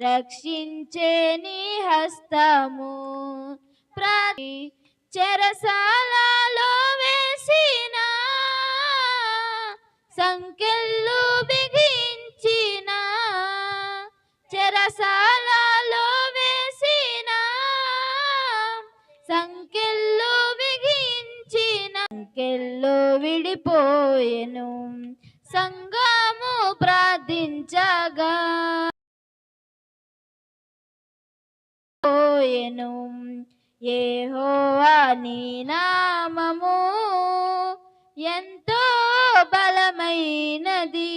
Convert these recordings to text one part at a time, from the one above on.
రక్షించే నీ హస్తము. ప్రతి చెరసాలలో వేసిన సంకెళ్ళు బిగించిన చెరసాలలో వేసిన సంకెళ్ళు బిగించిన సంకెళ్ళు విడిపోయెను. సంగము ప్రార్థించగా పోయెను. యెహోవా నీ నామము ఎంతో బలమైనది.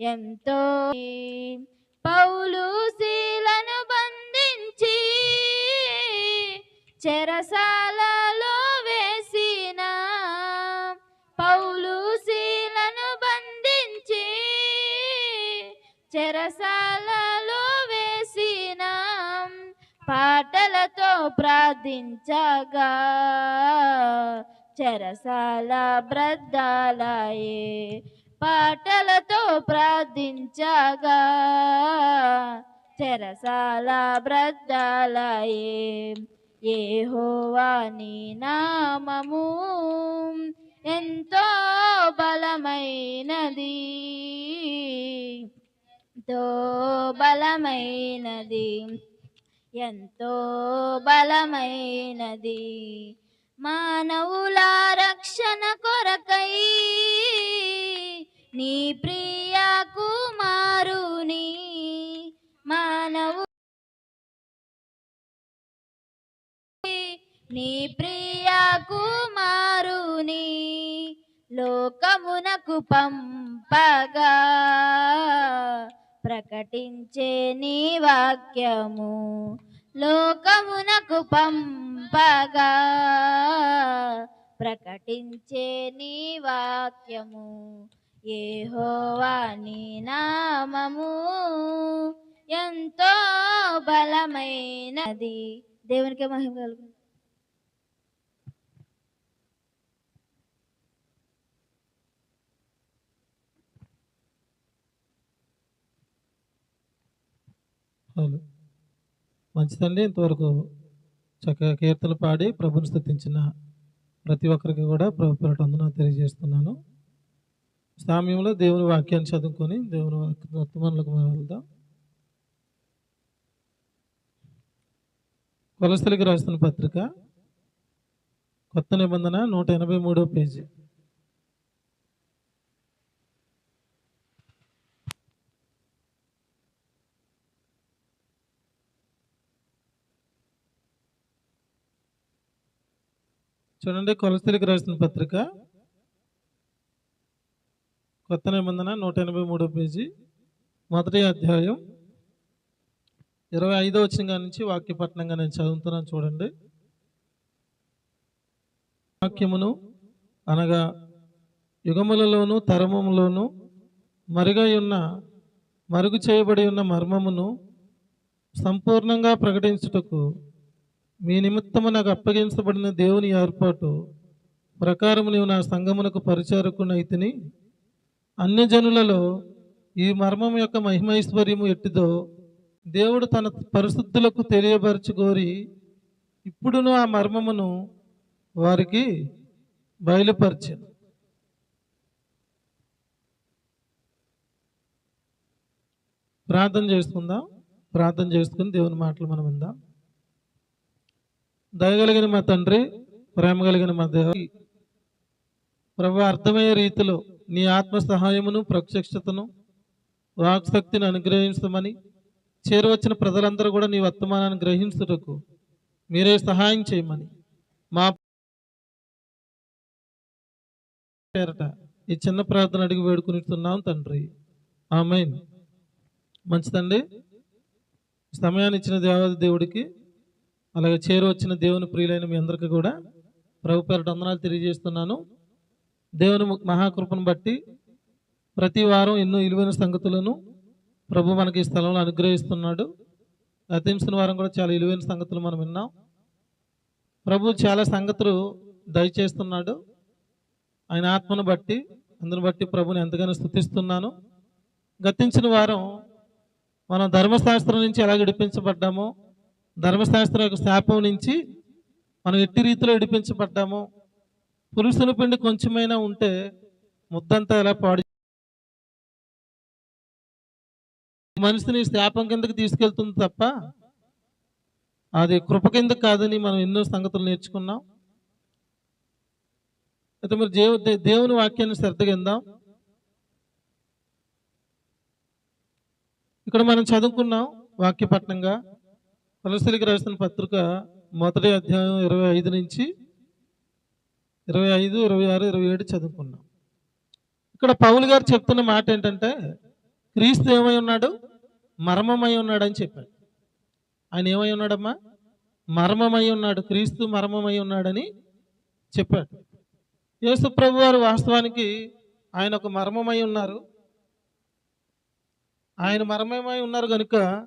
ఎంతో పౌలు శీలను బంధించి చెరసాల ప్రార్థించగా. చెరసాల బ్రద్దాలయే పాటలతో ప్రార్థించగా. చెరసాల బ్రద్దాలయే ఏ హోవాని నామము ఎంతో బలమైనది. ఎంతో బలమైనది. ఎంతో బలమైనది. మానవుల రక్షణ కొరకై నీ ప్రియ కుమారుని మానవు నీ ప్రియ కుమారుని లోకమునకు పంపగా. ప్రకటించే నీ వాక్యము లోకమునకు పంపగా. ప్రకటించే నీ వాక్యము ఏ నీ నామము ఎంతో బలమైనది. దేవునికి మహిమ కలుగు మంచి మంచిదండి ఇంతవరకు చక్కగా కీర్తనలు పాడి ప్రభుని స్థుతించిన ప్రతి ఒక్కరికి కూడా ప్రభు పేరట తెలియజేస్తున్నాను. సామ్యంలో దేవుని వాక్యాన్ని చదువుకొని దేవుని వాక్య వర్తమానులకు మనం వెళ్దాం. కొలస్తలికి రాసిన పత్రిక కొత్త నిబంధన నూట ఎనభై మూడో పేజీ. చూడండి కొలస్తలికి రాసిన పత్రిక. కొత్త నిబంధన నూట ఎనభై మూడో పేజీ. మొదటి అధ్యాయం ఇరవై ఐదో వచ్చిన నుంచి వాక్యపట్నంగా నేను చదువుతున్నాను చూడండి. వాక్యమును అనగా యుగములలోను తరములోను మరుగై ఉన్న మరుగు చేయబడి ఉన్న మర్మమును సంపూర్ణంగా ప్రకటించుటకు మీ నిమిత్తము నాకు అప్పగించబడిన దేవుని ఏర్పాటు ప్రకారము నీవు నా సంగమునకు పరిచారకునైతిని అన్ని జనులలో ఈ మర్మం యొక్క మహిమైశ్వర్యము ఎట్టిదో దేవుడు తన పరిశుద్ధులకు తెలియపరచుకోరి ఇప్పుడును ఆ మర్మమును వారికి బయలుపరిచాను. ప్రార్థన చేసుకుందాం. ప్రార్థన చేసుకుని దేవుని మాటలు మనం విందాం. దయగలిగిన మా తండ్రి ప్రేమ కలిగిన మా దేవ. ప్రభు అర్థమయ్యే రీతిలో నీ ఆత్మ సహాయమును ప్రత్యక్షతను వాక్శక్తిని అనుగ్రహించమని చేరువచ్చిన ప్రజలందరూ కూడా నీ వర్తమానాన్ని గ్రహించుటకు మీరే సహాయం చేయమని మా పేరట ఈ చిన్న ప్రార్థన అడిగి వేడుకునిస్తున్నాం తండ్రి. ఆమె మంచిదండి. సమయాన్ని ఇచ్చిన దేవాది దేవుడికి అలాగే చేరువచ్చిన దేవుని ప్రియులైన మీ అందరికీ కూడా ప్రభు పేరట వందనాలు తెలియజేస్తున్నాను. దేవుని మహాకృపను బట్టి ప్రతి వారం ఎన్నో విలువైన సంగతులను ప్రభు మనకి ఈ స్థలంలో అనుగ్రహిస్తున్నాడు. గతించిన వారం కూడా చాలా విలువైన సంగతులు మనం విన్నాం. ప్రభు చాలా సంగతులు దయచేస్తున్నాడు. ఆయన ఆత్మను బట్టి అందుని బట్టి ప్రభుని ఎంతగానో స్థుతిస్తున్నాను. గతించిన వారం మనం ధర్మశాస్త్రం నుంచి ఎలా గడిపించబడ్డామో ధర్మశాస్త్ర యొక్క శాపం నుంచి మనం ఎట్టి రీతిలో విడిపించబడ్డామో పురుషుని పిండి కొంచెమైనా ఉంటే ముద్దంతా ఎలా పాడు మనిషిని శాపం కిందకి తీసుకెళ్తుంది తప్ప అది కృప కింద కాదని మనం ఎన్నో సంగతులు నేర్చుకున్నాం. అయితే మరి దేవు దేవుని వాక్యాన్ని శ్రద్ధగా విందాం ఇక్కడ మనం చదువుకున్నాం వాక్యపట్నంగా కొలసలికి రాసిన పత్రిక మొదటి అధ్యాయం ఇరవై ఐదు నుంచి ఇరవై ఐదు ఇరవై ఆరు ఇరవై ఏడు చదువుకున్నాం. ఇక్కడ పౌలు గారు చెప్తున్న మాట ఏంటంటే క్రీస్తు ఏమై ఉన్నాడు? మర్మమై ఉన్నాడు అని చెప్పాడు. ఆయన ఏమై ఉన్నాడమ్మా? మర్మమై ఉన్నాడు. క్రీస్తు మర్మమై ఉన్నాడని చెప్పాడు. యేసు ప్రభు వారు వాస్తవానికి ఆయన ఒక మర్మమై ఉన్నారు. ఆయన మర్మమై ఉన్నారు కనుక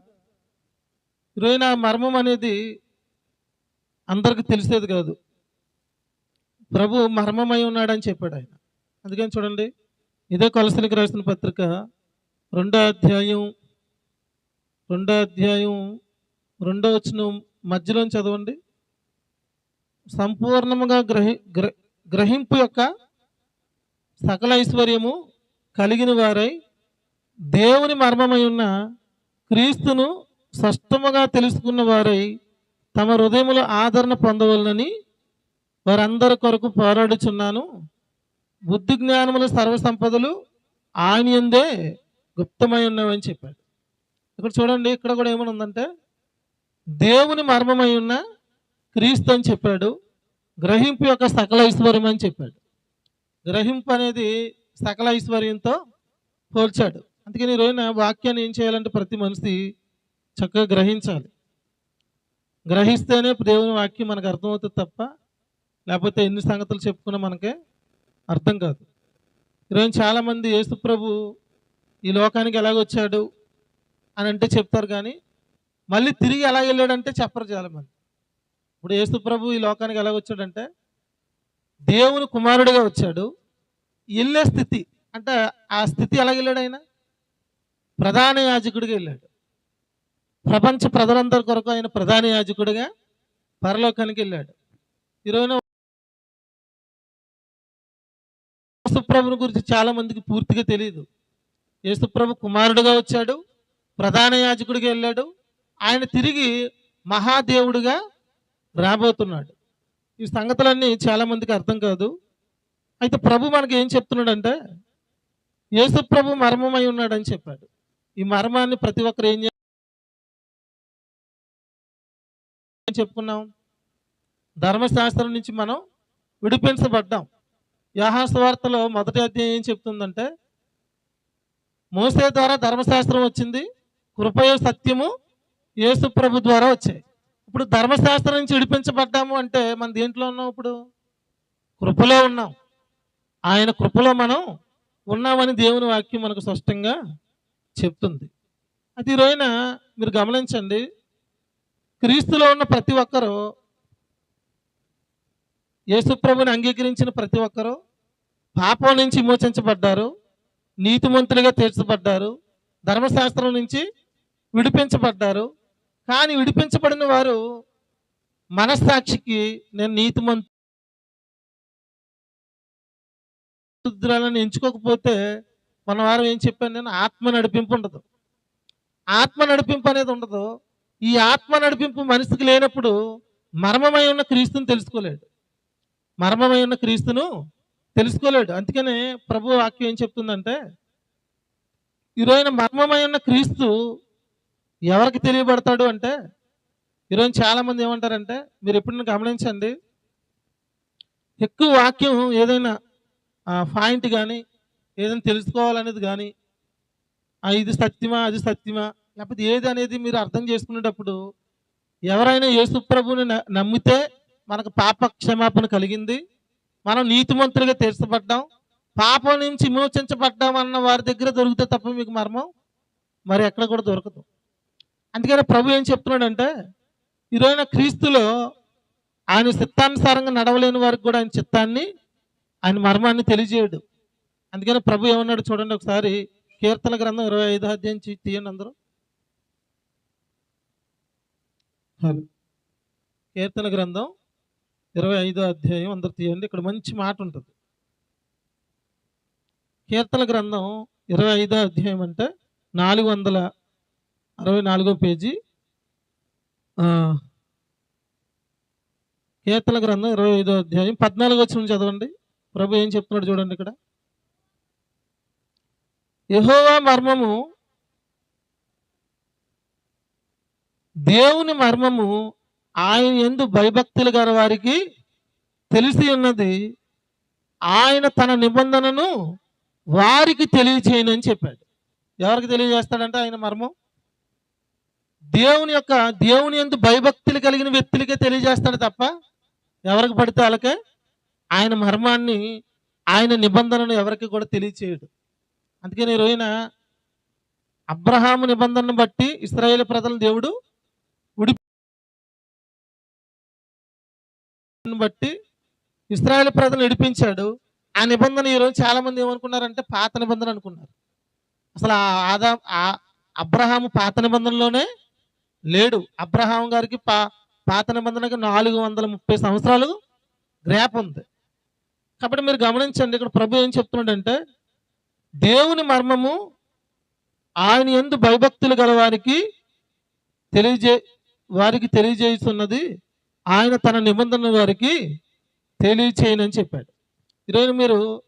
హీరోయిన్ ఆ మర్మం అనేది అందరికి తెలిసేది కాదు. ప్రభు మర్మమై ఉన్నాడని చెప్పాడు ఆయన. అందుకని చూడండి ఇదే కొలసలికి రాసిన పత్రిక రెండో అధ్యాయం రెండో అధ్యాయం రెండో వచ్చిన మధ్యలో చదవండి. సంపూర్ణముగా గ్రహి గ్రహింపు యొక్క సకల ఐశ్వర్యము కలిగిన వారై దేవుని మర్మమై ఉన్న క్రీస్తును స్పష్టముగా తెలుసుకున్న వారై తమ హృదయములో ఆదరణ పొందవలనని వారందరి కొరకు పోరాడుచున్నాను. బుద్ధి జ్ఞానముల సర్వసంపదలు ఆయన ఎందే గుప్తమై ఉన్నవని చెప్పాడు. ఇక్కడ చూడండి ఇక్కడ కూడా ఏమని ఉందంటే దేవుని మర్మమై ఉన్న క్రీస్తు అని చెప్పాడు. గ్రహింపు యొక్క సకల ఐశ్వర్యం అని చెప్పాడు. గ్రహింపు అనేది సకల ఐశ్వర్యంతో పోల్చాడు. అందుకని రోజున వాక్యాన్ని ఏం చేయాలంటే ప్రతి మనిషి చక్కగా గ్రహించాలి. గ్రహిస్తేనే దేవుని వాక్యం మనకు అర్థమవుతుంది తప్ప లేకపోతే ఎన్ని సంగతులు చెప్పుకున్నా మనకే అర్థం కాదు. ఈరోజు చాలామంది యేసు ప్రభు ఈ లోకానికి ఎలాగొచ్చాడు అని అంటే చెప్తారు కానీ మళ్ళీ తిరిగి ఎలా వెళ్ళాడంటే చెప్పరు చాలామంది. ఇప్పుడు యేసు ప్రభు ఈ లోకానికి ఎలాగొచ్చాడంటే దేవుని కుమారుడిగా వచ్చాడు. వెళ్ళే స్థితి అంటే ఆ స్థితి ఎలాగెళ్ళాడు ఆయన? ప్రధాన యాజకుడిగా వెళ్ళాడు. ప్రపంచ ప్రజలందరి కొరకు ఆయన ప్రధాన యాజకుడిగా పరలోకానికి వెళ్ళాడు. ఈరోజు యేసుప్రభుని గురించి చాలా మందికి పూర్తిగా తెలియదు యేసుప్రభు కుమారుడుగా వచ్చాడు ప్రధాన యాజకుడిగా వెళ్ళాడు ఆయన తిరిగి మహాదేవుడిగా రాబోతున్నాడు. ఈ సంగతులన్నీ చాలా మందికి అర్థం కాదు. అయితే ప్రభు మనకి ఏం చెప్తున్నాడంటే యేసుప్రభు మర్మమై ఉన్నాడని చెప్పాడు. ఈ మర్మాన్ని ప్రతి ఒక్కరు ఏం చెప్పుకున్నాం. ధర్మశాస్త్రం నుంచి మనం విడిపించబడ్డాం. యాహాస్ వార్తలో మొదటి అధ్యాయం ఏం చెప్తుందంటే మోసే ద్వారా ధర్మశాస్త్రం వచ్చింది కృపయో సత్యము యేసు ప్రభు ద్వారా వచ్చాయి. ఇప్పుడు ధర్మశాస్త్రం నుంచి విడిపించబడ్డాము అంటే మన దేంట్లో ఉన్నాం ఇప్పుడు? కృపలో ఉన్నాం. ఆయన కృపలో మనం ఉన్నామని దేవుని వాక్యం మనకు స్పష్టంగా చెప్తుంది. అది ఈ రోజున మీరు గమనించండి క్రీస్తులో ఉన్న ప్రతి ఒక్కరూ యేసుప్రభుని అంగీకరించిన ప్రతి ఒక్కరూ పాపం నుంచి విమోచించబడ్డారు నీతిమంతులుగా తీర్చబడ్డారు ధర్మశాస్త్రం నుంచి విడిపించబడ్డారు. కానీ విడిపించబడిన వారు మనస్సాక్షికి నేను నీతిమంతురాలను ఎంచుకోకపోతే మన వారు ఏం చెప్పాను నేను ఆత్మ నడిపింపు ఉండదు. ఆత్మ నడిపింపు అనేది ఉండదు. ఈ ఆత్మ నడిపింపు మనిషికి లేనప్పుడు మర్మమై ఉన్న క్రీస్తుని తెలుసుకోలేడు. మర్మమై ఉన్న క్రీస్తును తెలుసుకోలేడు. అందుకనే ప్రభు వాక్యం ఏం చెప్తుందంటే ఈరోజు మర్మమై ఉన్న క్రీస్తు ఎవరికి తెలియబడతాడు అంటే ఈరోజు చాలామంది ఏమంటారంటే మీరు ఎప్పుడైనా గమనించండి ఎక్కువ వాక్యం ఏదైనా పాయింట్ కానీ ఏదైనా తెలుసుకోవాలనేది కానీ ఇది సత్యమా అది సత్యమా లేకపోతే ఏది అనేది మీరు అర్థం చేసుకునేటప్పుడు ఎవరైనా యేసుప్రభుని న- నమ్మితే మనకు పాప క్షమాపణ కలిగింది. మనం నీతిమంతులుగా తీర్చబడ్డాం. పాపం నుంచి విమోచించబడ్డాం అన్న వారి దగ్గర దొరికితే తప్ప మీకు మర్మం మరి ఎక్కడ కూడా దొరకదు. అందుకని ప్రభు ఏం చెప్తున్నాడంటే ఈరోజున క్రీస్తులో ఆయన చిత్తానుసారంగా నడవలేని వారికి కూడా ఆయన చిత్తాన్ని ఆయన మర్మాన్ని తెలియజేయడు. అందుకని ప్రభు ఏమన్నాడు చూడండి ఒకసారి కీర్తన గ్రంథం ఇరవై ఐదు అధ్యాయం తీయండి అందరూ. హలో. కీర్తన గ్రంథం ఇరవై ఐదో అధ్యాయం అందరు తీయండి. ఇక్కడ మంచి మాట ఉంటుంది. కీర్తన గ్రంథం ఇరవై ఐదో అధ్యాయం అంటే నాలుగు వందల అరవై నాలుగో పేజీ. కీర్తన గ్రంథం ఇరవై ఐదో అధ్యాయం పద్నాలుగు వచ్చిన చదవండి. ప్రభు ఏం చెప్తున్నాడు చూడండి ఇక్కడ. యహోవా మర్మము దేవుని మర్మము ఆయన ఎందు భయభక్తులు గారి వారికి తెలిసి ఉన్నది. ఆయన తన నిబంధనను వారికి తెలియచేయనని చెప్పాడు. ఎవరికి తెలియజేస్తాడంటే ఆయన మర్మం? దేవుని యొక్క దేవుని ఎందు భయభక్తులు కలిగిన వ్యక్తులకే తెలియజేస్తాడు తప్ప ఎవరికి పడితే వాళ్ళకే? ఆయన మర్మాన్ని ఆయన నిబంధనను ఎవరికి కూడా తెలియచేయడు. అందుకని నేను రోజున అబ్రహాము నిబంధనను బట్టి ఇస్రాయేల్ ప్రజలను దేవుడు బట్టి ఇస్రాయేల్ ప్రజలు నడిపించాడు ఆ నిబంధన ఈరోజు చాలామంది ఏమనుకున్నారంటే పాత నిబంధన అనుకున్నారు. అసలు ఆ ఆదా అబ్రహాము పాత నిబంధనలోనే లేడు. అబ్రహాం గారికి పా పాత నిబంధనకి నాలుగు వందల ముప్పై సంవత్సరాలు గ్రాప్ ఉంది. కాబట్టి మీరు గమనించండి ఇక్కడ ప్రభు ఏం చెప్తున్నాడంటే దేవుని మర్మము ఆయన ఎందు భయభక్తులు గల వారికి తెలియజే వారికి తెలియజేస్తున్నది ఆయన తన నిబంధన వారికి తెలియచేయనని చెప్పాడు. ఈరోజు మీరు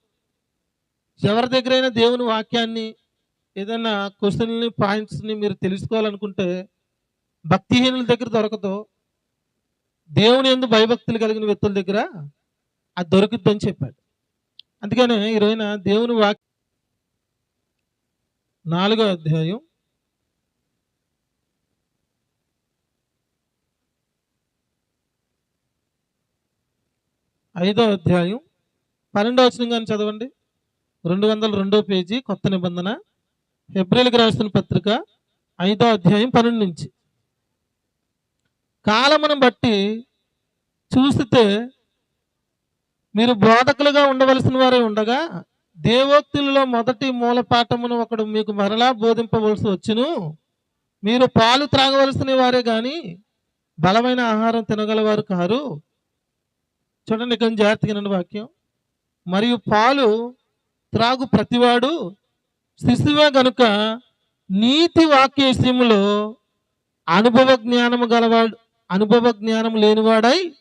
ఎవరి దగ్గరైనా దేవుని వాక్యాన్ని ఏదైనా క్వశ్చన్ని పాయింట్స్ని మీరు తెలుసుకోవాలనుకుంటే భక్తిహీనుల దగ్గర దొరకదు. దేవుని ఎందు భయభక్తులు కలిగిన వ్యక్తుల దగ్గర అది దొరుకుద్దని చెప్పాడు. అందుకనే ఈరోజున దేవుని వాక్ నాలుగో అధ్యాయం ఐదో అధ్యాయం పన్నెండో వచ్చిన కానీ చదవండి. రెండు వందల రెండో పేజీ కొత్త నిబంధన. ఏప్రిల్కి రాసిన పత్రిక ఐదో అధ్యాయం పన్నెండు నుంచి. కాలమును బట్టి చూస్తే మీరు బోధకులుగా ఉండవలసిన వారే ఉండగా దేవోక్తులలో మొదటి మూల పాఠమును ఒకడు మీకు మరలా బోధింపవలసి వచ్చును. మీరు పాలు త్రాగవలసిన వారే కానీ బలమైన ఆహారం తినగలవారు కారు. చూడండి కొంచెం జాగ్రత్తగా నన్ను వాక్యం. మరియు పాలు త్రాగు ప్రతివాడు శిశువే గనుక నీతి వాక్య అనుభవ జ్ఞానము గలవాడు అనుభవ జ్ఞానం లేనివాడై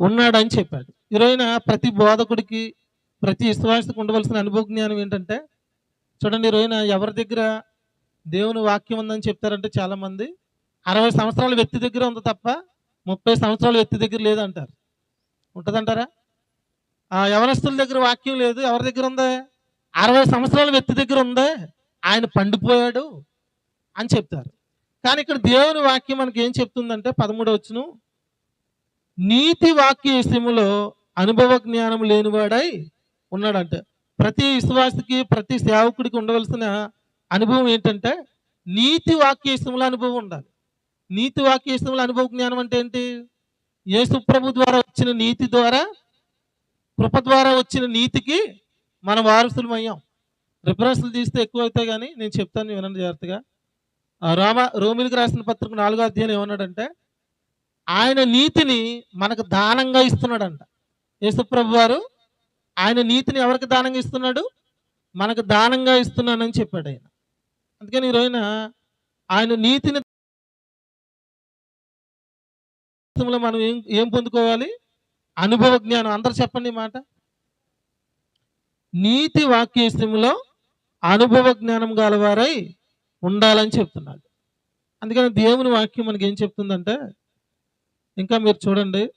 ఉన్నాడని చెప్పాడు. ఈరోజున ప్రతి బోధకుడికి ప్రతి విశ్వాసకు ఉండవలసిన అనుభవ జ్ఞానం ఏంటంటే చూడండి ఈరోజున ఎవరి దగ్గర దేవుని వాక్యం ఉందని చెప్తారంటే చాలామంది అరవై సంవత్సరాల వ్యక్తి దగ్గర ఉంది తప్ప ముప్పై సంవత్సరాల వ్యక్తి దగ్గర లేదంటారు. ఉంటుందంటారా? ఆ యవనస్తుల దగ్గర వాక్యం లేదు. ఎవరి దగ్గర ఉంది? అరవై సంవత్సరాల వ్యక్తి దగ్గర ఉంది. ఆయన పండిపోయాడు అని చెప్తారు. కానీ ఇక్కడ దేవుని వాక్యం మనకి ఏం చెప్తుందంటే పదమూడవ వచ్చును నీతి వాక్య విషయంలో అనుభవ జ్ఞానం లేనివాడై ఉన్నాడంట. ప్రతి విశ్వాసకి ప్రతి సేవకుడికి ఉండవలసిన అనుభవం ఏంటంటే నీతి వాక్య విషయంలో అనుభవం ఉండాలి. నీతి వాక్య విషయంలో అనుభవ జ్ఞానం అంటే ఏంటి? యేసు ప్రభు ద్వారా వచ్చిన నీతి ద్వారా కృప ద్వారా వచ్చిన నీతికి మన వారసులమయ్యాం. రిఫరెన్స్లు తీస్తే ఎక్కువ అవుతాయి కానీ నేను చెప్తాను వినండి జాగ్రత్తగా. ఆ రోమ రోమిలికి రాసిన పత్రిక నాలుగో అధ్యాయం ఏమన్నాడంటే ఆయన నీతిని మనకు దానంగా ఇస్తున్నాడంట. యేసుప్రభు వారు ఆయన నీతిని ఎవరికి దానంగా ఇస్తున్నాడు? మనకు దానంగా ఇస్తున్నానని చెప్పాడు ఆయన. అందుకని ఈరోజున ఆయన నీతిని మనం ఏం ఏం పొందుకోవాలి? అనుభవ జ్ఞానం. అందరు చెప్పండి మాట. నీతి వాక్యశ్రములో అనుభవ జ్ఞానం గలవారై ఉండాలని చెప్తున్నాడు. అందుకని దేవుని వాక్యం మనకి ఏం చెప్తుందంటే ఇంకా మీరు చూడండి.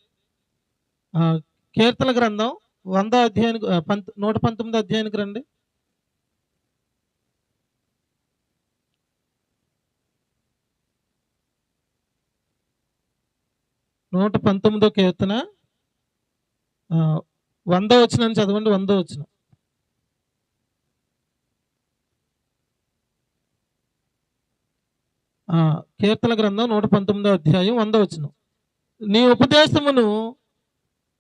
కీర్తన గ్రంథం వంద అధ్యాయానికి పంత నూట పంతొమ్మిది అధ్యాయానికి రండి. నూట పంతొమ్మిదో కీర్తన వంద వచ్చిన చదవండి వంద వచ్చిన కీర్తన గ్రంథం నూట పంతొమ్మిదో అధ్యాయం వంద వచ్చిన నీ ఉపదేశమును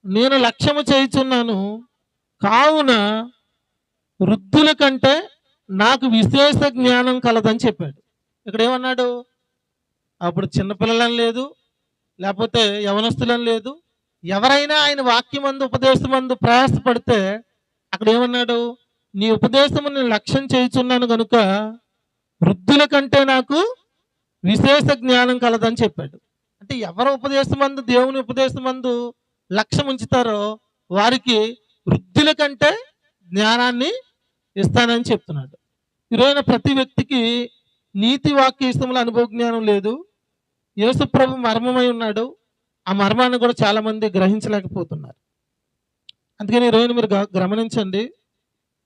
నేను లక్ష్యము చేయుచున్నాను. కావున వృద్ధుల కంటే నాకు విశేష జ్ఞానం కలదని చెప్పాడు. ఇక్కడ ఏమన్నాడు? అప్పుడు చిన్నపిల్లలని లేదు లేకపోతే యవనస్తులని లేదు. ఎవరైనా ఆయన వాక్యమందు ఉపదేశమందు ప్రయాసపడితే అక్కడ ఏమన్నాడు? నీ ఉపదేశము నేను లక్ష్యం చేయుచున్నాను కనుక వృద్ధుల కంటే నాకు విశేష జ్ఞానం కలదని చెప్పాడు. అంటే ఎవరు ఉపదేశమందు దేవుని ఉపదేశమందు లక్ష్యం ఉంచుతారో వారికి వృద్ధుల కంటే జ్ఞానాన్ని ఇస్తానని చెప్తున్నాడు. ఈరోజున ప్రతి వ్యక్తికి నీతి వాక్య ఇష్టముల అనుభవ జ్ఞానం లేదు. యేసుప్రభు మర్మమై ఉన్నాడు. ఆ మర్మాన్ని కూడా చాలామంది గ్రహించలేకపోతున్నారు. అందుకని ఈరోజు మీరు గ- గమనించండి.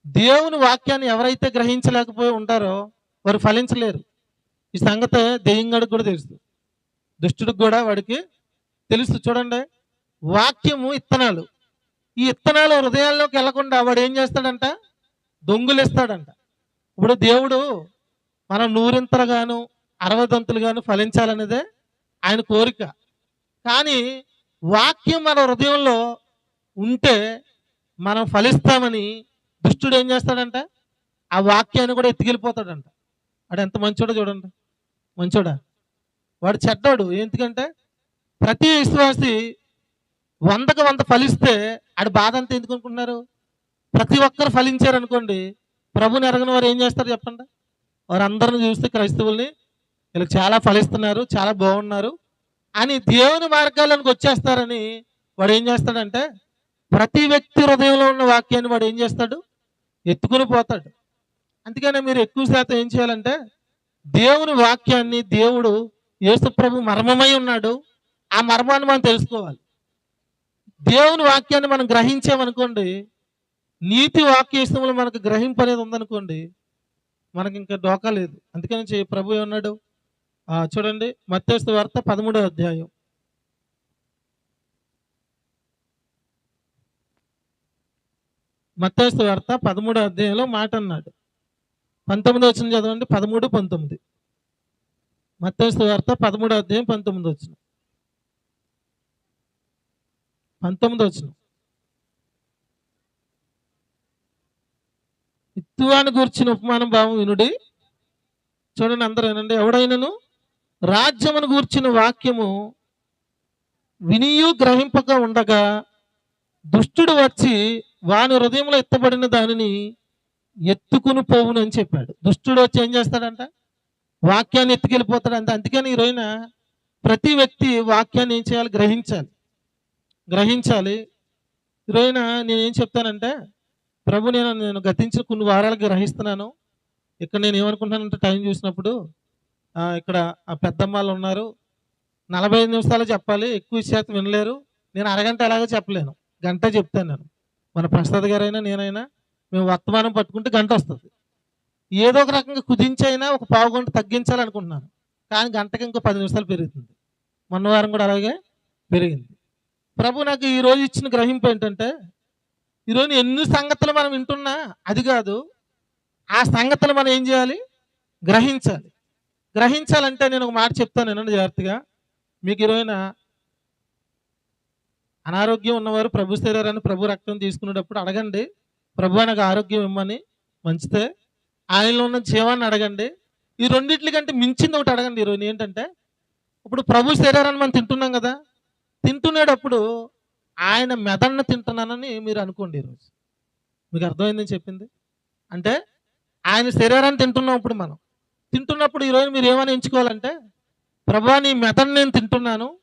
దేవుని వాక్యాన్ని ఎవరైతే గ్రహించలేకపోయి ఉంటారో వారు ఫలించలేరు. ఈ సంగతి దెయ్యంగాడికి కూడా తెలుసు. దుష్టుడికి కూడా వాడికి తెలుసు. చూడండి. వాక్యము ఇత్తనాలు. ఈ ఇత్తనాలు హృదయాల్లోకి వెళ్ళకుండా వాడు ఏం చేస్తాడంట? దొంగులిస్తాడంట. ఇప్పుడు దేవుడు మనం నూరింతలు గాను అరవదంతులు గాను ఫలించాలనేదే ఆయన కోరిక. కానీ వాక్యం మన హృదయంలో ఉంటే మనం ఫలిస్తామని దుష్టుడు ఏం చేస్తాడంట? ఆ వాక్యాన్ని కూడా ఎత్తికెళ్ళిపోతాడంట. వాడు ఎంత మంచోడో చూడండి. మంచోడా? వాడు చెడ్డాడు. ఎందుకంటే ప్రతి విశ్వాసి వందకు వంద ఫలిస్తే ఆడి బాధ అంతా ఎందుకు అనుకుంటున్నారు? ప్రతి ఒక్కరు ఫలించారు అనుకోండి ప్రభుని ఎరగని వారు ఏం చేస్తారు చెప్పండి? వారు అందరిని చూస్తే క్రైస్తవుల్ని వీళ్ళకి చాలా ఫలిస్తున్నారు చాలా బాగున్నారు. అని దేవుని మార్గాల్లోకి వచ్చేస్తారని వాడు ఏం చేస్తాడంటే ప్రతి వ్యక్తి హృదయంలో ఉన్న వాక్యాన్ని వాడు ఏం చేస్తాడు? ఎత్తుకుని పోతాడు. అందుకనే మీరు ఎక్కువ శాతం ఏం చేయాలంటే దేవుని వాక్యాన్ని దేవుడు యేసుప్రభు మర్మమై ఉన్నాడు. ఆ మర్మాన్ని మనం తెలుసుకోవాలి. దేవుని వాక్యాన్ని మనం గ్రహించామనుకోండి నీతి వాక్యములు మనకు గ్రహింపు అనేది ఉందనుకోండి మనకి ఇంకా డోకా లేదు. అందుకని ప్రభు ఏమన్నాడు? చూడండి మత్తేస్తు వార్త పదమూడో అధ్యాయం. మత్తేస్తు వార్త పదమూడో అధ్యాయంలో మాట అన్నాడు. పంతొమ్మిది వచ్చిన చదవండి పదమూడు పంతొమ్మిది. మత్తేస్తు వార్త పదమూడో అధ్యాయం పంతొమ్మిది వచ్చిన. పంతొమ్మిది వచ్చిన. ఇత్తువాని గురించిన ఉపమానం భావం వినుడి. చూడండి అందరూ వినండి. ఎవడైనను? రాజ్యమును గూర్చిన వాక్యము వినియు గ్రహింపక ఉండగా దుష్టుడు వచ్చి వాని హృదయంలో ఎత్తబడిన దానిని ఎత్తుకుని పోవును అని చెప్పాడు. దుష్టుడు వచ్చి ఏం చేస్తాడంట? వాక్యాన్ని ఎత్తుకెళ్ళిపోతాడంట. అందుకని ఈ రోజున ప్రతి వ్యక్తి వాక్యాన్ని ఏం చేయాలి? గ్రహించాలి. గ్రహించాలి. ఈ రోజున చెప్తానంటే ప్రభు నేను నేను గతించిన కొన్ని వారాలు గ్రహిస్తున్నాను. ఇక్కడ నేను ఏమనుకుంటానంటే టైం చూసినప్పుడు ఇక్కడ ఆ పెద్దమ్మాళ్ళు ఉన్నారు. నలభై ఐదు నిమిషాలు చెప్పాలి. ఎక్కువ శాతం వినలేరు. నేను అరగంట ఎలాగో చెప్పలేను. గంట చెప్తాను నేను. మన ప్రసాద్ గారైనా నేనైనా మేము వర్తమానం పట్టుకుంటే గంట వస్తుంది. ఏదో ఒక రకంగా కుదించైనా ఒక పావు గంట తగ్గించాలనుకుంటున్నాను. కానీ గంటకి ఇంకో పది నిమిషాలు పెరుగుతుంది. మొన్న వారం కూడా అలాగే పెరిగింది. ప్రభు నాకు ఈరోజు ఇచ్చిన గ్రహింపు ఏంటంటే ఈరోజు ఎన్ని సంగతులు మనం వింటున్నా అది కాదు. ఆ సంగతులు మనం ఏం చేయాలి? గ్రహించాలి. గ్రహించాలంటే నేను ఒక మాట చెప్తాను వినండి జాగ్రత్తగా. మీకు ఈరోజున అనారోగ్యం ఉన్నవారు ప్రభు శరీరాన్ని ప్రభు రక్తం తీసుకునేటప్పుడు అడగండి. ప్రభు నాకు ఆరోగ్యం ఇమ్మని మంచిదే. ఆయనలో ఉన్న జీవాన్ని అడగండి. ఈ రెండింటి కంటే మించింది ఒకటి అడగండి ఈరోజు ఏంటంటే ఇప్పుడు ప్రభు శరీరాన్ని మనం తింటున్నాం కదా తింటునేటప్పుడు ఆయన మెదడును తింటున్నానని మీరు అనుకోండి ఈరోజు మీకు అర్థమైందని చెప్పింది? అంటే ఆయన శరీరాన్ని తింటున్నాం ఇప్పుడు మనం తింటున్నప్పుడు ఈరోజు మీరు ఏమని ఎంచుకోవాలంటే ప్రభా నీ మెథడ్ నేను తింటున్నాను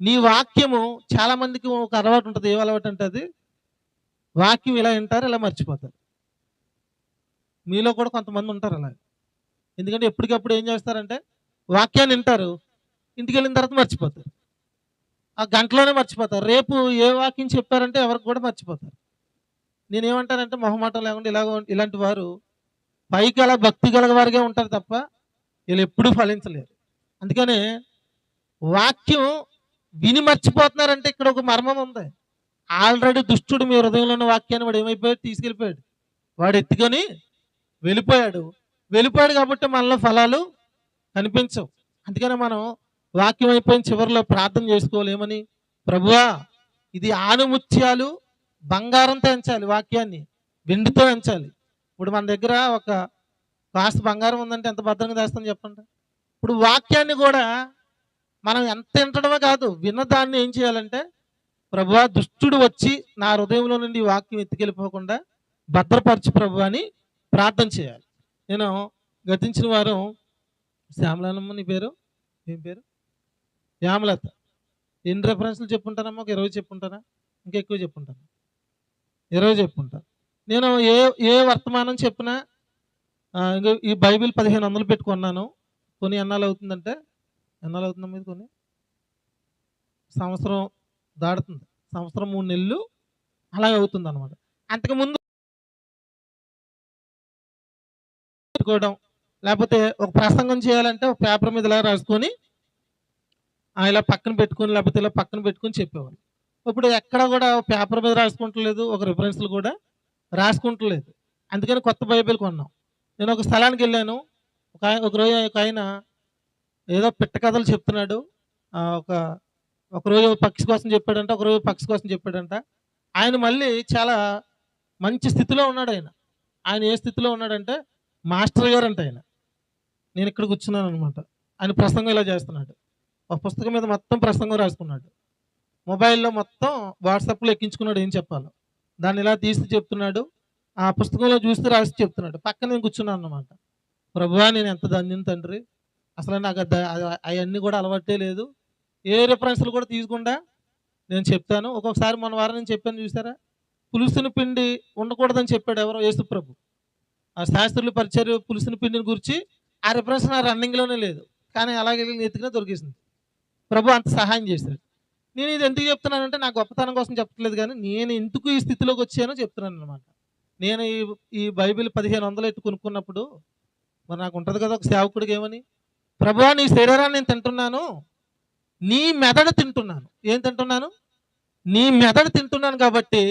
నీ వాక్యము చాలా మందికి ఒక అలవాటు ఉంటుంది. ఏ అలవాటు అంటే అది? వాక్యం ఇలా వింటారు ఇలా మర్చిపోతారు. మీలో కూడా కొంతమంది ఉంటారు అలా ఎందుకంటే ఎప్పటికప్పుడు ఏం చేస్తారంటే వాక్యాన్ని వింటారు ఇంటికి వెళ్ళిన తర్వాత మర్చిపోతారు. ఆ గంటలోనే మర్చిపోతారు. రేపు ఏ వాక్యం చెప్పారంటే ఎవరికి కూడా మర్చిపోతారు. నేనేమంటానంటే మొహమాటం లేకుండా ఇలాగ ఇలాంటి వారు పైకి అలా భక్తి గల వారిగా ఉంటారు తప్ప వీళ్ళు ఎప్పుడూ ఫలించలేరు. అందుకని వాక్యం విని మర్చిపోతున్నారంటే ఇక్కడ ఒక మర్మం ఉంది. ఆల్రెడీ దుష్టుడు మీ హృదయంలో ఉన్న వాక్యాన్ని వాడు ఏమైపోయాడు? తీసుకెళ్ళిపోయాడు. వాడు ఎత్తుకొని వెళ్ళిపోయాడు. వెళ్ళిపోయాడు కాబట్టి మనలో ఫలాలు కనిపించవు. అందుకనే మనం వాక్యం అయిపోయిన చివరిలో ప్రార్థన చేసుకోలేమని ప్రభువా ఇది ఆనుముత్యాలు బంగారంతో ఎంచాలి వాక్యాన్ని వెండితో ఎంచాలి. ఇప్పుడు మన దగ్గర ఒక కాస్త బంగారం ఉందంటే ఎంత భద్రంగా చేస్తాం చెప్పండి? ఇప్పుడు వాక్యాన్ని కూడా మనం ఎంత వింటడమే కాదు విన్నదాన్ని ఏం చేయాలంటే ప్రభు దుష్టుడు వచ్చి నా హృదయంలో నుండి వాక్యం ఎత్తుకెళ్ళిపోకుండా భద్రపరచు ప్రభు అని ప్రార్థన చేయాలి. నేను గతించిన వారం శ్యామలానమ్మ నీ పేరు? ఏం పేరు? శ్యామలత ఎన్ని రెఫరెన్స్లు చెప్పుంటానమ్మా ఒక ఇరవై చెప్పుంటానా ఇంకా ఎక్కువ చెప్పుంటాను ఇరవై చెప్పుంటాను నేను ఏ ఏ వర్తమానం చెప్పినా ఈ బైబిల్ పదిహేను వందలు పెట్టుకున్నాను కొన్ని ఎన్నాళ్ళు అవుతుందంటే ఎన్నాళ్ళు అవుతుందమ్మా ఇది కొన్ని సంవత్సరం దాడుతుంది సంవత్సరం మూడు నెలలు అలాగే అవుతుంది అనమాట అంతకుముందు పెట్టుకోవడం లేకపోతే ఒక ప్రసంగం చేయాలంటే ఒక పేపర్ మీద ఇలా రాసుకొని ఇలా పక్కన పెట్టుకొని లేకపోతే ఇలా పక్కన పెట్టుకొని చెప్పేవాళ్ళు. ఇప్పుడు ఎక్కడ కూడా పేపర్ మీద రాసుకుంటలేదు ఒక రిఫరెన్స్లు కూడా రాసుకుంటలేదు. అందుకని కొత్త బైబిల్ కొన్నాం. నేను ఒక స్థలానికి వెళ్ళాను. ఒక ఆయ- ఒక రోజు ఒక ఆయన ఏదో పిట్ట కథలు చెప్తున్నాడు. ఒక ఒకరోజు పక్షి కోసం చెప్పాడంట ఒకరోజు పక్షి కోసం చెప్పాడంట. ఆయన మళ్ళీ చాలా మంచి స్థితిలో ఉన్నాడు ఆయన. ఆయన ఏ స్థితిలో ఉన్నాడంటే మాస్టర్ గారు అంట ఆయన. నేను ఇక్కడ కూర్చున్నాను అనమాట ఆయన ప్రసంగం ఇలా చేస్తున్నాడు. ఒక పుస్తకం మీద మొత్తం ప్రసంగం రాసుకున్నాడు. మొబైల్లో మొత్తం వాట్సాప్లో ఎక్కించుకున్నాడు ఏం చెప్పాలో. దాన్ని ఇలా తీసి చెప్తున్నాడు. ఆ పుస్తకంలో చూస్తూ రాసి చెప్తున్నాడు. పక్కన నేను కూర్చున్నాను అనమాట ప్రభువా నేను ఎంత ధన్యం తండ్రి. అసలు నాకు అవన్నీ కూడా అలవాటే లేదు. ఏ రిఫరెన్స్లు కూడా తీసుకుండా నేను చెప్తాను. ఒక్కొక్కసారి మన వారం నేను చెప్పాను చూసారా? పులుసుని పిండి ఉండకూడదని చెప్పాడు ఎవరో యేసు ప్రభు ఆ శాస్త్రులు పరిచయం పులుసుని పిండిని గురించి ఆ రిఫరెన్స్ నా రన్నింగ్లోనే లేదు. కానీ అలాగే ఎత్తుకునే దొరికేసింది. ప్రభు అంత సహాయం చేశాడు. నేను ఇది ఎందుకు చెప్తున్నానంటే నా గొప్పతనం కోసం చెప్పట్లేదు కానీ నేను ఎందుకు ఈ స్థితిలోకి వచ్చానో చెప్తున్నాను అనమాట నేను ఈ ఈ బైబిల్ పదిహేను వందలు ఎట్టు కొనుక్కున్నప్పుడు మరి నాకు ఉంటుంది కదా ఒక సేవకుడికి ఏమని? ప్రభా నీ శరీరాన్ని నేను తింటున్నాను నీ మెదడు తింటున్నాను. ఏం తింటున్నాను? నీ మెదడు తింటున్నాను కాబట్టి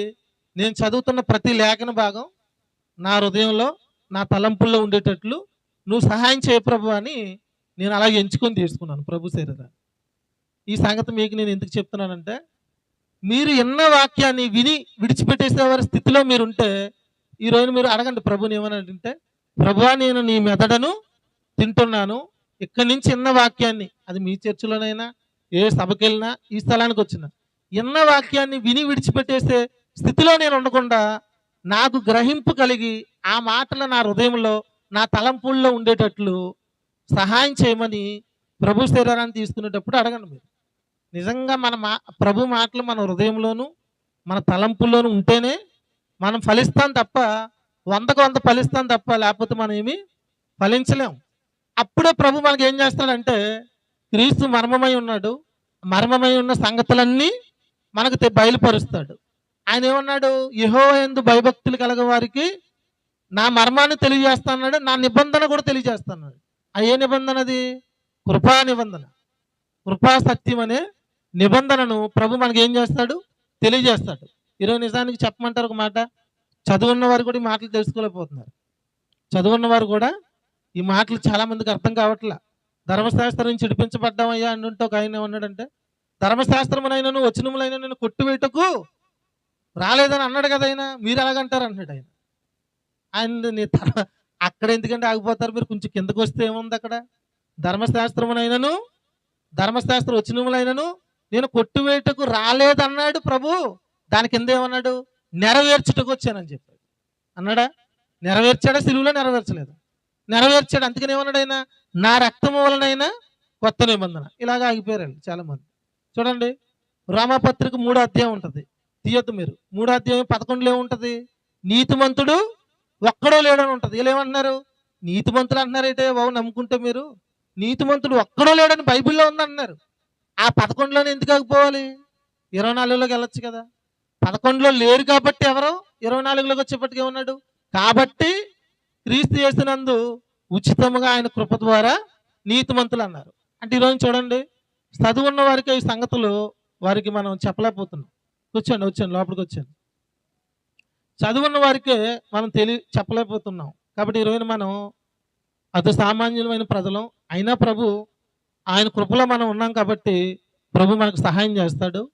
నేను చదువుతున్న ప్రతి లేఖన భాగం నా హృదయంలో నా తలంపుల్లో ఉండేటట్లు నువ్వు సహాయం చేయ ప్రభు అని నేను అలాగే ఎంచుకొని తీసుకున్నాను ప్రభు శరీరాన్ని. ఈ సంగతి మీకు నేను ఎందుకు చెప్తున్నానంటే మీరు ఎన్న వాక్యాన్ని విని విడిచిపెట్టేసేవారి స్థితిలో మీరు ఉంటే ఈ రోజు మీరు అడగండి ప్రభుని ఏమని అంటే ప్రభువా నేను నీ మెదడును తింటున్నాను. ఇక్కడి నుంచి ఎన్న వాక్యాన్ని అది మీ చర్చిలోనైనా ఏ సభకి వెళ్ళినా ఈ స్థలానికి వచ్చినా. ఎన్న వాక్యాన్ని విని విడిచిపెట్టేసే స్థితిలో నేను ఉండకుండా నాకు గ్రహింపు కలిగి ఆ మాటలు నా హృదయంలో నా తలంపుల్లో ఉండేటట్లు సహాయం చేయమని ప్రభు శరీరాన్ని తీసుకునేటప్పుడు అడగండి మీరు. నిజంగా మన మా ప్రభు మాటలు మన హృదయంలోను మన తలంపుల్లోనూ ఉంటేనే మనం ఫలిస్తాం తప్ప వందకు వంద ఫలిస్తాం తప్ప లేకపోతే మనం ఏమి ఫలించలేం. అప్పుడే ప్రభు మనకి ఏం చేస్తాడంటే క్రీస్తు మర్మమై ఉన్నాడు. మర్మమై ఉన్న సంగతులన్నీ మనకు బయలుపరుస్తాడు. ఆయన ఏమన్నాడు? యహో ఎందు భయభక్తులు కలగ వారికి నా మర్మాన్ని తెలియజేస్తాడు నా నిబంధన కూడా తెలియజేస్తున్నాడు ఆ ఏ నిబంధన అది? కృపా నిబంధన. కృపా సత్యం అనే నిబంధనను ప్రభు మనకి ఏం చేస్తాడు? తెలియజేస్తాడు. ఈరోజు నిజానికి చెప్పమంటారు ఒక మాట? చదువున్న వారు కూడా ఈ మాటలు తెలుసుకోలేకపోతున్నారు. చదువున్న వారు కూడా ఈ మాటలు చాలామందికి అర్థం కావట్లా. ధర్మశాస్త్రం నుంచి విడిపించబడ్డామయ్యా అని ఉంటే ఒక ఆయన ఏమన్నాడంటే ధర్మశాస్త్రమునైనను వచనములైన నేను కొట్టువేటకు రాలేదని అన్నాడు కదా ఆయన. మీరు ఎలాగంటారు? అన్నాడు ఆయన. ఆయన నీ ధర్మ- అక్కడ ఎందుకంటే ఆగిపోతారు మీరు. కొంచెం కిందకు వస్తే ఏముంది అక్కడ? ధర్మశాస్త్రమునైనను ధర్మశాస్త్ర వచనములైనను నేను కొట్టువేటకు రాలేదన్నాడు ప్రభు. దాని కింద ఏమన్నాడు? నెరవేర్చుటకు వచ్చానని చెప్పాడు. అన్నాడా? నెరవేర్చాడా? సిలువులో నెరవేర్చలేదు. నెరవేర్చాడు. అందుకని ఏమన్నాడు ఆయన? నా రక్తం వలనైనా కొత్త నిబంధన. ఇలాగ ఆగిపోయారు చాలా మంది చూడండి రామపత్రిక మూడో అధ్యాయం ఉంటుంది. తీయొద్దు మీరు. మూడో అధ్యాయం పదకొండులో ఏముంటుంది? నీతిమంతుడు ఒక్కడో లేడని ఉంటుంది. వీళ్ళు ఏమంటున్నారు? నీతిమంతులు అంటున్నారు అయితే బాబు నమ్ముకుంటే మీరు. నీతిమంతుడు ఒక్కడో లేడని బైబిల్లో ఉందంటున్నారు. ఆ పదకొండులోనే ఎందుకు ఆగిపోవాలి? ఇరవై నాలుగులోకి వెళ్ళొచ్చు కదా. పదకొండులో లేరు కాబట్టి ఎవరు? ఇరవై నాలుగులోకి వచ్చేప్పటికే ఉన్నాడు కాబట్టి క్రీస్తు చేసినందు ఉచితముగా ఆయన కృప ద్వారా నీతిమంతులు అన్నారు. అంటే ఈరోజు చూడండి చదువు ఉన్న వారికి ఈ సంగతులు వారికి మనం చెప్పలేకపోతున్నాం. కూర్చోండి వచ్చాను లోపలికి వచ్చాను చదువున్న వారికే మనం తెలియ చెప్పలేకపోతున్నాం. కాబట్టి ఈరోజు మనం అతి సామాన్యమైన ప్రజలం. అయినా ప్రభు ఆయన కృపలో మనం ఉన్నాం కాబట్టి ప్రభు మనకు సహాయం చేస్తాడు.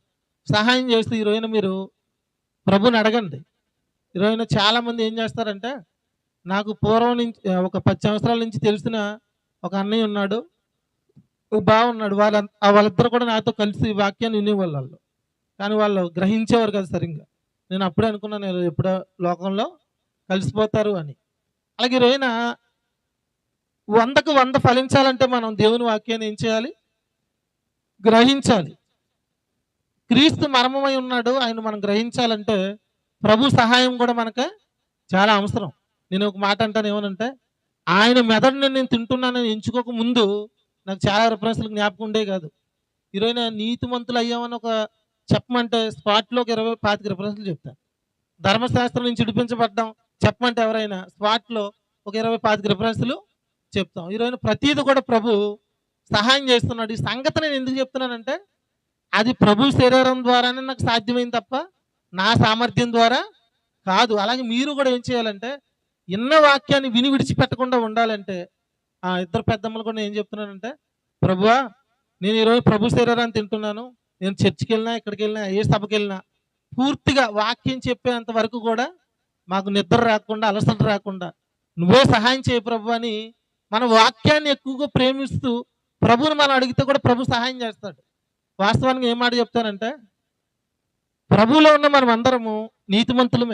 సహాయం చేస్తే ఈ రోజున మీరు ప్రభుని అడగండి. ఈ రోజున ఏం చేస్తారంటే నాకు పూర్వం నుంచి ఒక పది సంవత్సరాల నుంచి తెలిసిన ఒక అన్నయ్య ఉన్నాడు. బాగున్నాడు వాళ్ళ వాళ్ళిద్దరు కూడా నాతో కలిసి వాక్యాన్ని వినేవాళ్ళు వాళ్ళు కానీ వాళ్ళు గ్రహించేవారు కదా సరిగ్గా. నేను అప్పుడే అనుకున్నాను ఎప్పుడో లోకంలో కలిసిపోతారు అని. అలాగే ఈరోజున వందకు వంద ఫలించాలంటే మనం దేవుని వాక్యాన్ని ఏం చేయాలి? గ్రహించాలి. క్రీస్తు మర్మమై ఉన్నాడు ఆయన మనం గ్రహించాలంటే ప్రభు సహాయం కూడా మనకు చాలా అవసరం. నేను ఒక మాట అంటాను ఏమనంటే ఆయన మెదడుని నేను తింటున్నానని ఎంచుకోక ముందు నాకు చాలా రిఫరెన్స్లు జ్ఞాపకం ఉండే కాదు. ఈరోజు నీతిమంతులు అయ్యామని ఒక చెప్పమంటే స్పాట్లో ఒక ఇరవై పాతిక రిఫరెన్స్లు చెప్తాను. ధర్మశాస్త్రం నుంచి విడిపించబడ్డాం చెప్పమంటే ఎవరైనా స్పాట్లో ఒక ఇరవై పాతిక రిఫరెన్స్లు చెప్తాం. ఈరోజు ప్రతీది కూడా ప్రభు సహాయం చేస్తున్నాడు. ఈ సంగతి నేను ఎందుకు చెప్తున్నానంటే అది ప్రభు శరీరం ద్వారానే నాకు సాధ్యమైంది తప్ప నా సామర్థ్యం ద్వారా కాదు. అలాగే మీరు కూడా ఏం చేయాలంటే ఇన్న వాక్యాన్ని విని విడిచిపెట్టకుండా ఉండాలంటే ఆ ఇద్దరు పెద్దమ్మలు కూడా ఏం చెప్తున్నానంటే ప్రభువా నేను ఈరోజు ప్రభు శరీరాన్ని తింటున్నాను. నేను చర్చికి వెళ్ళినా ఇక్కడికి వెళ్ళినా ఏ సభకి వెళ్ళినా పూర్తిగా వాక్యం చెప్పేంత వరకు కూడా మాకు నిద్ర రాకుండా అలసట రాకుండా నువ్వే సహాయం చేయ ప్రభు అని మన వాక్యాన్ని ఎక్కువగా ప్రేమిస్తూ ప్రభుని మనం అడిగితే కూడా ప్రభు సహాయం చేస్తాడు. వాస్తవానికి ఏం మాట చెప్తానంటే ప్రభువులో ఉన్న మనం అందరము నీతిమంతులమే.